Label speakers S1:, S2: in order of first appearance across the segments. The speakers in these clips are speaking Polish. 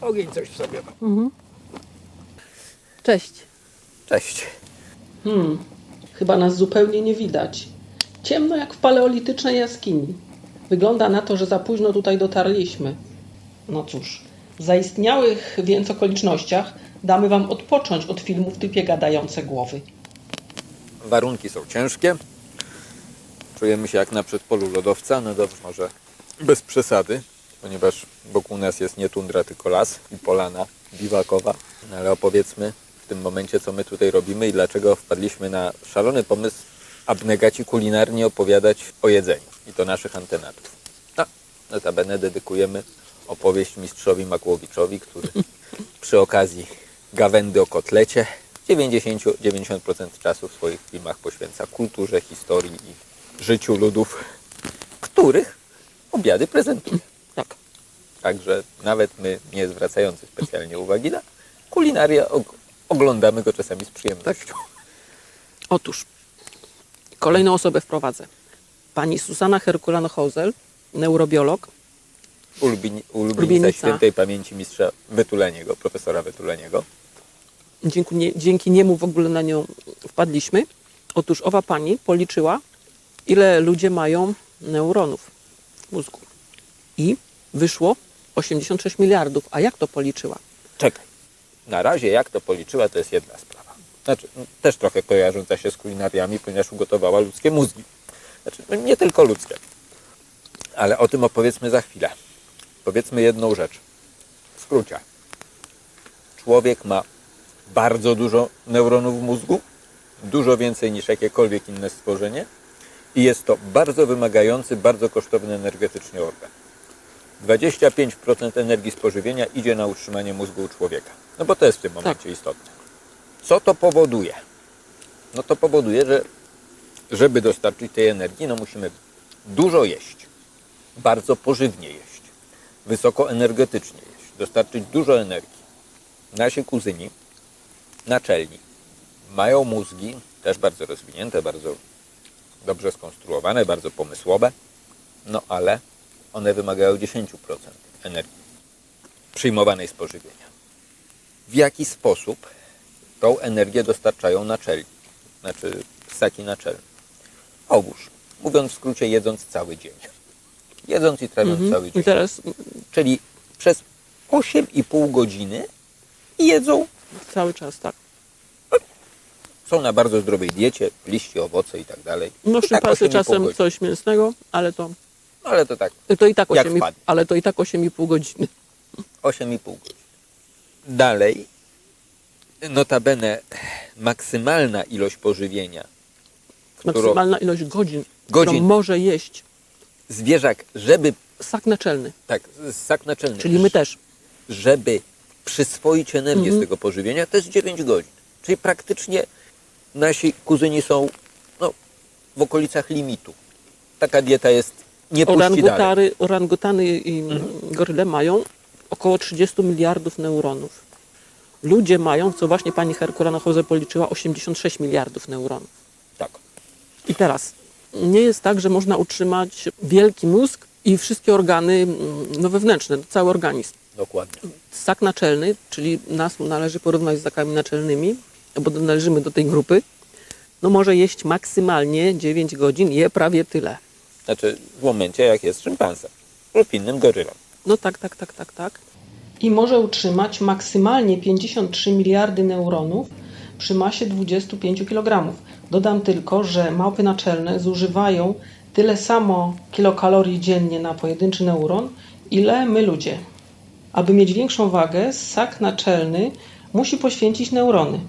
S1: Ogień coś w sobie ma.
S2: Cześć.
S1: Cześć.
S3: Hmm, chyba nas zupełnie nie widać. Ciemno jak w paleolitycznej jaskini. Wygląda na to, że za późno tutaj dotarliśmy. No cóż, w zaistniałych więc okolicznościach damy Wam odpocząć od filmu w typie gadające głowy.
S1: Warunki są ciężkie. Czujemy się jak na przedpolu lodowca. No dobrze, może bez przesady, ponieważ wokół nas jest nie tundra, tylko las i polana biwakowa. No ale opowiedzmy w tym momencie, co my tutaj robimy i dlaczego wpadliśmy na szalony pomysł abnegaci kulinarnie opowiadać o jedzeniu. I to naszych antenatów. No, notabene dedykujemy opowieść mistrzowi Makłowiczowi, który przy okazji gawędy o kotlecie 90-90% czasu w swoich filmach poświęca kulturze, historii i życiu ludów, których obiady prezentuje.
S2: Tak.
S1: Także nawet my, nie zwracający specjalnie uwagi na kulinarię, og- oglądamy go czasami z przyjemnością.
S2: Otóż kolejną osobę wprowadzę. Pani Susana Herkulan-Hozel, neurobiolog.
S1: Ulubini, ulubienica
S2: Ulubienica.
S1: świętej pamięci mistrza Wytuleniego, profesora Wytuleniego.
S2: Dzięki, nie, dzięki niemu w ogóle na nią wpadliśmy. Otóż owa pani policzyła, ile ludzie mają neuronów w mózgu. I wyszło 86 miliardów. A jak to policzyła?
S1: Czekaj. Na razie jak to policzyła, to jest jedna sprawa. Znaczy, m, też trochę kojarząca się z kulinariami, ponieważ ugotowała ludzkie mózgi. Znaczy, no, nie tylko ludzkie. Ale o tym opowiedzmy za chwilę. Powiedzmy jedną rzecz. W skrócie. Człowiek ma bardzo dużo neuronów w mózgu, dużo więcej niż jakiekolwiek inne stworzenie i jest to bardzo wymagający, bardzo kosztowny energetycznie organ. 25% energii spożywienia idzie na utrzymanie mózgu u człowieka. No bo to jest w tym momencie istotne. Co to powoduje? No to powoduje, że żeby dostarczyć tej energii, no musimy dużo jeść, bardzo pożywnie jeść, wysoko energetycznie jeść, dostarczyć dużo energii. Nasi kuzyni naczelni mają mózgi też bardzo rozwinięte, bardzo dobrze skonstruowane, bardzo pomysłowe, no ale one wymagają 10% energii przyjmowanej z pożywienia. W jaki sposób tą energię dostarczają naczelni, znaczy ssaki naczelne? Otóż, mówiąc w skrócie, jedząc cały dzień. Jedząc i trawiąc cały dzień.
S2: I teraz
S1: Czyli przez 8,5 godziny jedzą,
S2: cały czas tak.
S1: są na bardzo zdrowej diecie, liście, owoce i tak dalej.
S2: No
S1: I tak
S2: szympasy
S1: 8,5
S2: czasem coś mięsnego, ale to,
S1: ale to tak,
S2: to i tak
S1: Jak
S2: 8, i-
S1: wpadnie.
S2: ale to i tak 8,5 godziny.
S1: 8,5 godzin. Dalej, notabene maksymalna ilość pożywienia, którą
S2: Maksymalna ilość godzin,
S1: Godzin.
S2: którą może jeść
S1: zwierzak, żeby,
S2: ssak naczelny,
S1: tak, ssak naczelny,
S2: czyli my też.
S1: żeby przyswoić energię
S2: Mhm.
S1: z tego pożywienia, to jest 9 godzin. Czyli praktycznie nasi kuzyni są no, w okolicach limitu. Taka dieta jest nie puści dalej.
S2: Orangutany i
S1: Mhm.
S2: goryle mają około 30 miliardów neuronów. Ludzie mają, co właśnie pani Herkulanochoze policzyła, 86 miliardów neuronów.
S1: Tak.
S2: I teraz, nie jest tak, że można utrzymać wielki mózg i wszystkie organy mm, no, wewnętrzne, cały organizm.
S1: Dokładnie.
S2: Ssak naczelny, czyli nas należy porównać z ssakami naczelnymi, bo należymy do tej grupy, no może jeść maksymalnie 9 godzin, je prawie tyle.
S1: Znaczy w momencie, jak jest szympansem lub innym gorylą.
S2: No tak, tak, tak, tak, tak.
S3: I może utrzymać maksymalnie 53 miliardy neuronów przy masie 25 kg. Dodam tylko, że małpy naczelne zużywają tyle samo kilokalorii dziennie na pojedynczy neuron, ile my ludzie. Aby mieć większą wagę, ssak naczelny musi poświęcić neurony.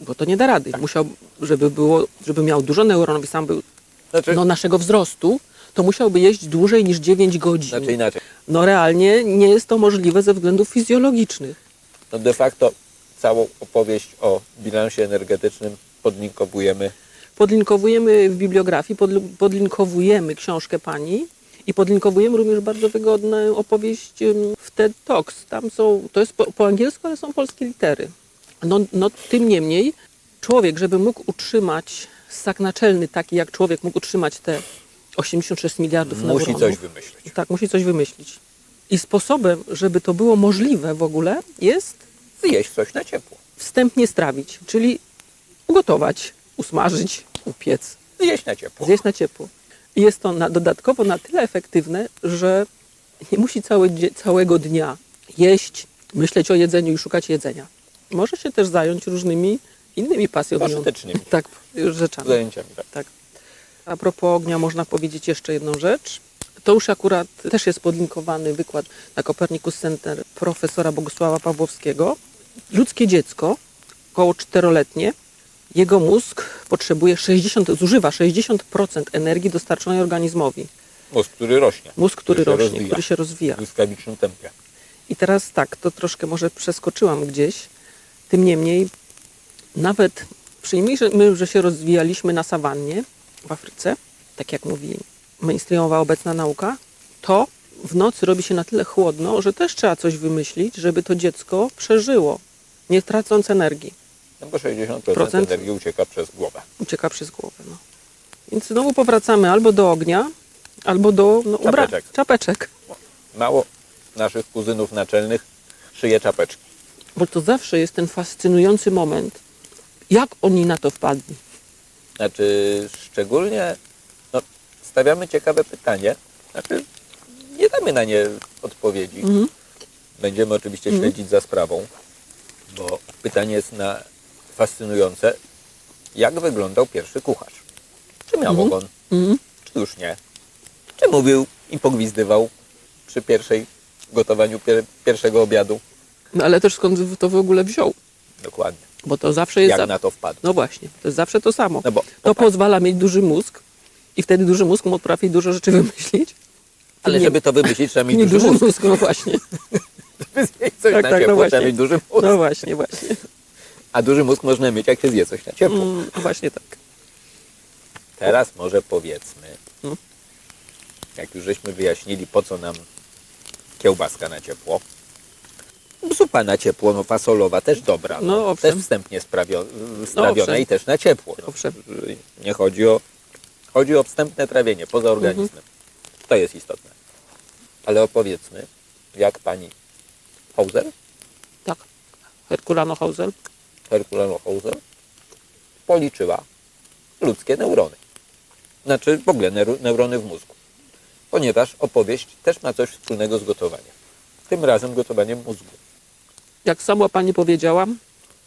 S2: Bo to nie da rady. Musiał, żeby, było, żeby miał dużo neuronów i sam był
S1: Znaczy,
S2: no, naszego wzrostu, to musiałby jeść dłużej niż 9 godzin.
S1: znaczy inaczej.
S2: No realnie nie jest to możliwe ze względów fizjologicznych.
S1: No de facto całą opowieść o bilansie energetycznym podlinkowujemy
S2: Podlinkowujemy w bibliografii, podl- podlinkowujemy książkę pani i podlinkowujemy również bardzo wygodną opowieść w TED Talks. Tam są, to jest po, po angielsku, ale są polskie litery. No, no tym niemniej człowiek, żeby mógł utrzymać ssak naczelny taki, jak człowiek mógł utrzymać te 86 miliardów
S1: musi
S2: neuronów.
S1: coś wymyślić.
S2: Tak, musi coś wymyślić. I sposobem, żeby to było możliwe w ogóle, jest
S1: Zjeść coś na ciepło.
S2: wstępnie strawić, czyli ugotować, usmażyć, upiec,
S1: Zjeść na ciepło.
S2: zjeść na ciepło. I jest to na, dodatkowo na tyle efektywne, że nie musi cały, dzie- całego dnia jeść, myśleć o jedzeniu i szukać jedzenia. Może się też zająć różnymi innymi
S1: Pożytecznymi.
S2: tak, rzeczami.
S1: Zajęciami, tak.
S2: Tak. A propos ognia można powiedzieć jeszcze jedną rzecz. To już akurat też jest podlinkowany wykład na Copernicus Center profesora Bogusława Pawłowskiego. Ludzkie dziecko, około czteroletnie, jego mózg potrzebuje 60, zużywa 60% energii dostarczonej organizmowi.
S1: Mózg, który rośnie.
S2: Mózg, który
S1: się
S2: rośnie,
S1: rozwija.
S2: który się rozwija.
S1: W błyskawicznym tempie.
S2: I teraz tak, to troszkę może przeskoczyłam gdzieś. Tym niemniej, nawet przyjmijmy, że się rozwijaliśmy na sawannie w Afryce, tak jak mówi mainstreamowa obecna nauka, to w nocy robi się na tyle chłodno, że też trzeba coś wymyślić, żeby to dziecko przeżyło, nie tracąc energii.
S1: No bo 60%
S2: Procent?
S1: energii ucieka przez głowę.
S2: Ucieka przez głowę. No. Więc znowu powracamy albo do ognia, albo do no, ubra-
S1: Czapeczek.
S2: czapeczek.
S1: Mało naszych kuzynów naczelnych szyje czapeczki.
S2: Bo to zawsze jest ten fascynujący moment, jak oni na to wpadli.
S1: Znaczy, szczególnie no, stawiamy ciekawe pytanie. Znaczy, nie damy na nie odpowiedzi.
S2: Mhm.
S1: Będziemy oczywiście śledzić za sprawą, bo pytanie jest na fascynujące. Jak wyglądał pierwszy kucharz? Czy miał
S2: Mhm.
S1: ogon?
S2: Mhm.
S1: Czy już nie? Czy mówił i pogwizdywał przy pierwszej gotowaniu pier pierwszego obiadu?
S2: No ale też skąd to w ogóle wziął?
S1: Dokładnie.
S2: Bo to zawsze jest.
S1: Jak
S2: za-
S1: na to wpadł?
S2: No właśnie, to jest zawsze to samo.
S1: No bo
S2: To
S1: popatrz,
S2: pozwala mieć duży mózg i wtedy duży mózg mu potrafi dużo rzeczy wymyślić.
S1: ale
S2: nie-
S1: żeby to wymyślić, trzeba mieć
S2: Nie
S1: duży
S2: duży
S1: mózg.
S2: mózg, no właśnie.
S1: Żeby zjeść coś
S2: Tak,
S1: na
S2: tak, no
S1: ciepło,
S2: właśnie.
S1: trzeba mieć duży mózg.
S2: No właśnie, właśnie.
S1: A duży mózg można mieć, jak się zje coś na ciepło.
S2: Mm, no właśnie tak.
S1: Teraz może powiedzmy,
S2: No.
S1: jak już żeśmy wyjaśnili, po co nam kiełbaska na ciepło. Zupa na ciepło, no fasolowa też dobra. No,
S2: No,
S1: też wstępnie sprawio, strawiona
S2: owszem.
S1: i też na ciepło. No.
S2: Owszem.
S1: Nie chodzi o, chodzi o wstępne trawienie poza organizmem.
S2: Mhm.
S1: To jest istotne. Ale opowiedzmy, jak pani Hauser,
S2: Tak. Herkulano Hausel.
S1: Herkulano Hauser, policzyła ludzkie neurony. Znaczy w ogóle neur- neurony w mózgu. Ponieważ opowieść też ma coś wspólnego z gotowaniem. Tym razem gotowaniem mózgu.
S2: Jak sama pani powiedziała,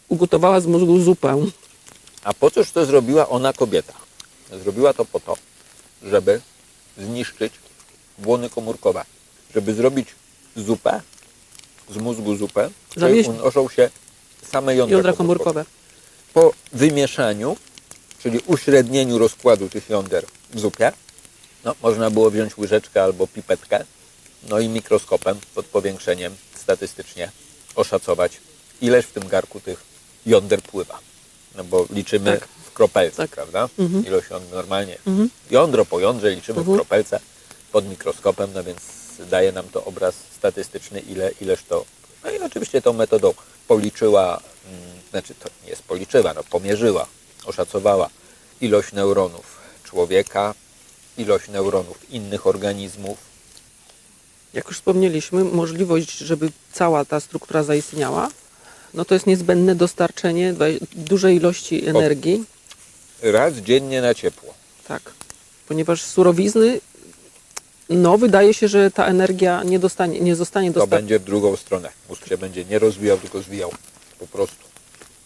S2: ugotowała z mózgu zupę.
S1: A po cóż to zrobiła ona kobieta? Zrobiła to po to, żeby zniszczyć błony komórkowe. Żeby zrobić zupę, z mózgu zupę,
S2: Zawieść-
S1: unoszą się same jądra,
S2: Jądra
S1: komórkowe.
S2: komórkowe.
S1: Po wymieszaniu, czyli uśrednieniu rozkładu tych jąder w zupie, no, można było wziąć łyżeczkę albo pipetkę, no i mikroskopem pod powiększeniem statystycznie oszacować, ileż w tym garku tych jąder pływa. No bo liczymy
S2: Tak.
S1: w kropelce,
S2: Tak.
S1: prawda?
S2: Mhm.
S1: Ilość jąder normalnie.
S2: Mhm.
S1: Jądro po jądrze liczymy
S2: Mhm.
S1: w kropelce pod mikroskopem, no więc daje nam to obraz statystyczny, ile, ileż to. No i oczywiście tą metodą policzyła, mm, znaczy to nie jest policzyła, no pomierzyła, oszacowała ilość neuronów człowieka, ilość neuronów innych organizmów.
S2: Jak już wspomnieliśmy, możliwość, żeby cała ta struktura zaistniała, no to jest niezbędne dostarczenie dużej ilości energii,
S1: Raz dziennie na ciepło.
S2: tak, ponieważ surowizny, no wydaje się, że ta energia nie, dostanie, nie zostanie
S1: To
S2: dostarczona.
S1: będzie w drugą stronę. Mózg się będzie nie rozwijał, tylko zwijał. Po prostu.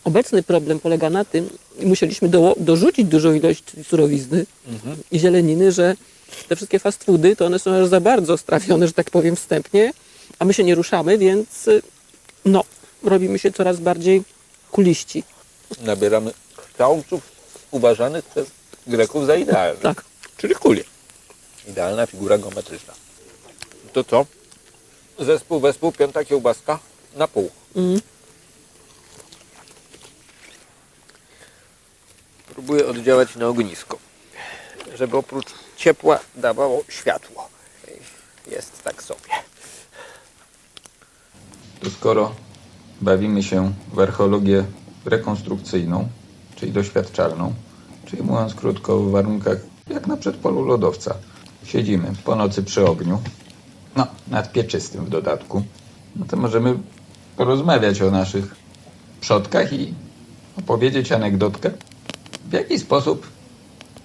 S2: Obecny problem polega na tym, i musieliśmy do, dorzucić dużą ilość surowizny i zieleniny, że te wszystkie fast foody, to one są już za bardzo strawione, że tak powiem wstępnie, a my się nie ruszamy, więc y, no, robimy się coraz bardziej kuliści.
S1: Nabieramy kształtów uważanych przez Greków za idealne.
S2: Tak.
S1: Czyli kulie. Idealna figura geometryczna. To co? Zespół, wespół, piąta kiełbaska na pół.
S2: Mhm.
S1: Próbuję oddziałać na ognisko, żeby oprócz ciepła dawało światło. Jest tak sobie.
S4: To skoro bawimy się w archeologię rekonstrukcyjną, czyli doświadczalną, czyli mówiąc krótko, w warunkach jak na przedpolu lodowca. Siedzimy po nocy przy ogniu, no, nadpieczystym w dodatku, no to możemy porozmawiać o naszych przodkach i opowiedzieć anegdotkę, w jaki sposób,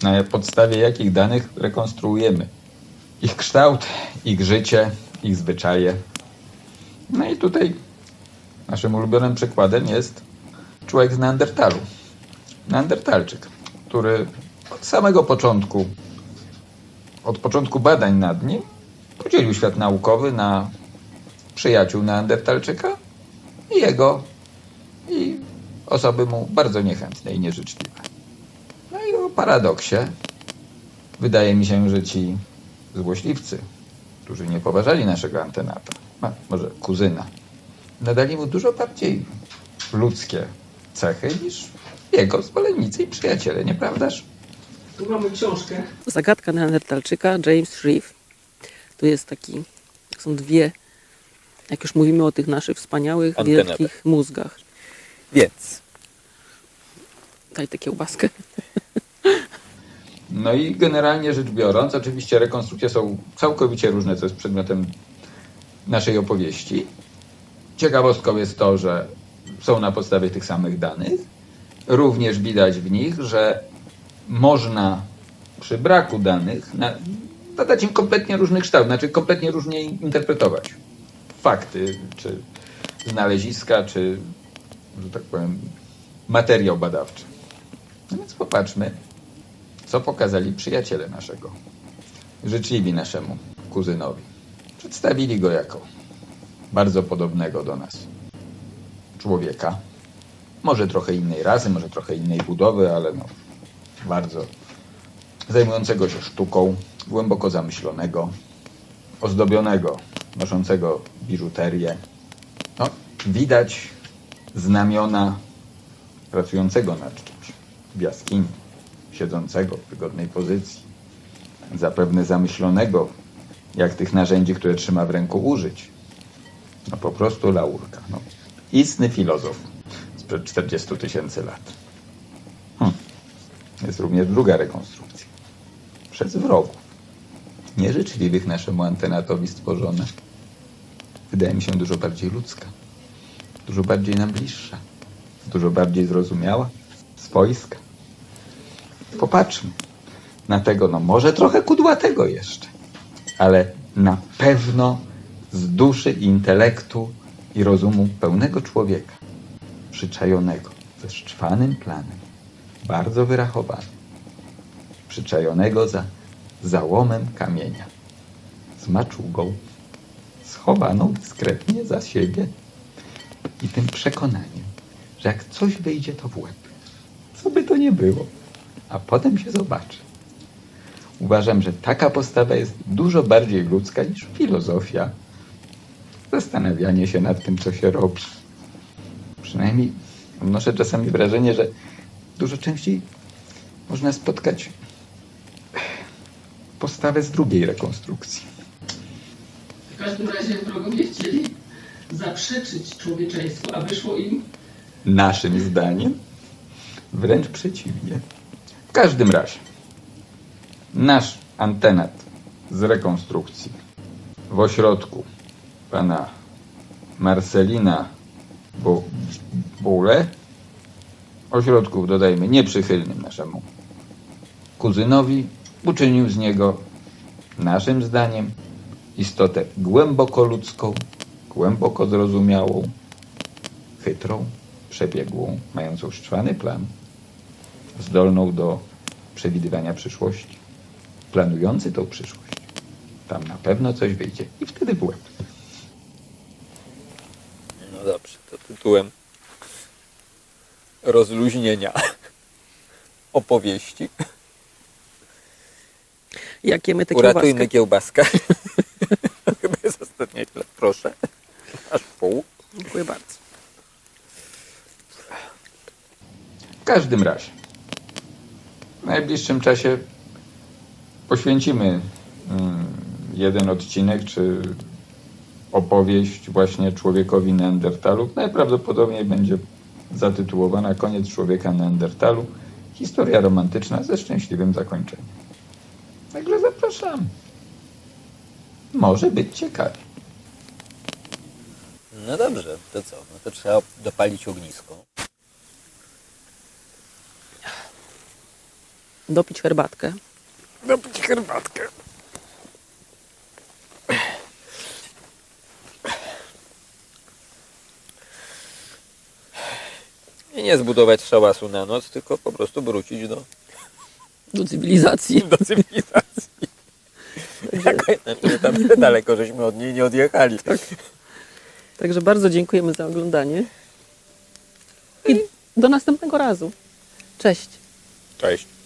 S4: na podstawie jakich danych rekonstruujemy ich kształt, ich życie, ich zwyczaje. No i tutaj naszym ulubionym przykładem jest człowiek z Neandertalu. Neandertalczyk, który od samego początku, od początku badań nad nim, podzielił świat naukowy na przyjaciół Neandertalczyka i jego i osoby mu bardzo niechętne i nieżyczliwe. Paradoksie wydaje mi się, że ci złośliwcy, którzy nie poważali naszego antenata, a może kuzyna, nadali mu dużo bardziej ludzkie cechy niż jego zwolennicy i przyjaciele, nieprawdaż?
S3: Tu mamy książkę.
S2: Zagadka Neandertalczyka, James Shreve. Tu jest taki, są dwie, jak już mówimy o tych naszych wspaniałych,
S1: Antenety.
S2: wielkich mózgach.
S1: Więc
S2: Daj tę kiełbaskę.
S4: No i generalnie rzecz biorąc, oczywiście rekonstrukcje są całkowicie różne, co jest przedmiotem naszej opowieści. Ciekawostką jest to, że są na podstawie tych samych danych. Również widać w nich, że można przy braku danych na, nadać im kompletnie różny kształt, znaczy kompletnie różnie interpretować fakty, czy znaleziska, czy, że tak powiem, materiał badawczy. No więc popatrzmy, co pokazali przyjaciele naszego, życzliwi naszemu kuzynowi. Przedstawili go jako bardzo podobnego do nas człowieka. Może trochę innej rasy, może trochę innej budowy, ale no, bardzo zajmującego się sztuką, głęboko zamyślonego, ozdobionego, noszącego biżuterię. No, widać znamiona pracującego nad czymś w jaskini, siedzącego w wygodnej pozycji, zapewne zamyślonego, jak tych narzędzi, które trzyma w ręku, użyć. No po prostu laurka. No. Istny filozof sprzed 40 tysięcy lat. Hm. Jest również druga rekonstrukcja. Przez wrogów. Nieżyczliwych naszemu antenatowi stworzona. Wydaje mi się dużo bardziej ludzka. Dużo bardziej nam bliższa. Dużo bardziej zrozumiała. Swojska. Popatrzmy na tego, no może trochę kudłatego jeszcze, ale na pewno z duszy, intelektu i rozumu pełnego człowieka, przyczajonego, ze szczwanym planem, bardzo wyrachowanym, przyczajonego za załomem kamienia, z maczugą, schowaną dyskretnie za siebie i tym przekonaniem, że jak coś wyjdzie, to w łeb. Co by to nie było, a potem się zobaczy. Uważam, że taka postawa jest dużo bardziej ludzka niż filozofia, zastanawianie się nad tym, co się robi. Przynajmniej odnoszę czasami wrażenie, że dużo częściej można spotkać postawę z drugiej rekonstrukcji.
S3: W każdym razie wrogowie chcieli zaprzeczyć człowieczeństwu, a wyszło im
S4: Naszym zdaniem wręcz przeciwnie. Każdym razie, nasz antenat z rekonstrukcji w ośrodku pana Marcelina Bu- Bule, ośrodku, dodajmy, nieprzychylnym naszemu kuzynowi, uczynił z niego, naszym zdaniem, istotę głęboko ludzką, głęboko zrozumiałą, chytrą, przebiegłą, mającą szczwany plan, zdolną do przewidywania przyszłości, planujący tą przyszłość. Tam na pewno coś wyjdzie i wtedy w łeb.
S1: No dobrze, to tytułem rozluźnienia opowieści
S2: Jak jemy tę
S1: uratujmy
S2: kiełbaskę?
S1: Chyba jest ostatnia chwila. Proszę. Aż pół.
S2: Dziękuję bardzo.
S4: W każdym razie, najbliższym czasie poświęcimy mm, jeden odcinek, czy opowieść właśnie człowiekowi Neandertalu. Najprawdopodobniej będzie zatytułowana Koniec człowieka Neandertalu. Historia romantyczna ze szczęśliwym zakończeniem. Także zapraszam. może być ciekawie.
S1: No dobrze, to co? No to trzeba dopalić ognisko.
S2: Dopić herbatkę.
S1: Dopić herbatkę. I nie zbudować szałasu na noc, tylko po prostu wrócić do,
S2: Do cywilizacji.
S1: do cywilizacji. Jako inaczej tam daleko żeśmy od niej nie odjechali.
S2: Także bardzo dziękujemy za oglądanie. I do następnego razu. Cześć.
S1: Cześć.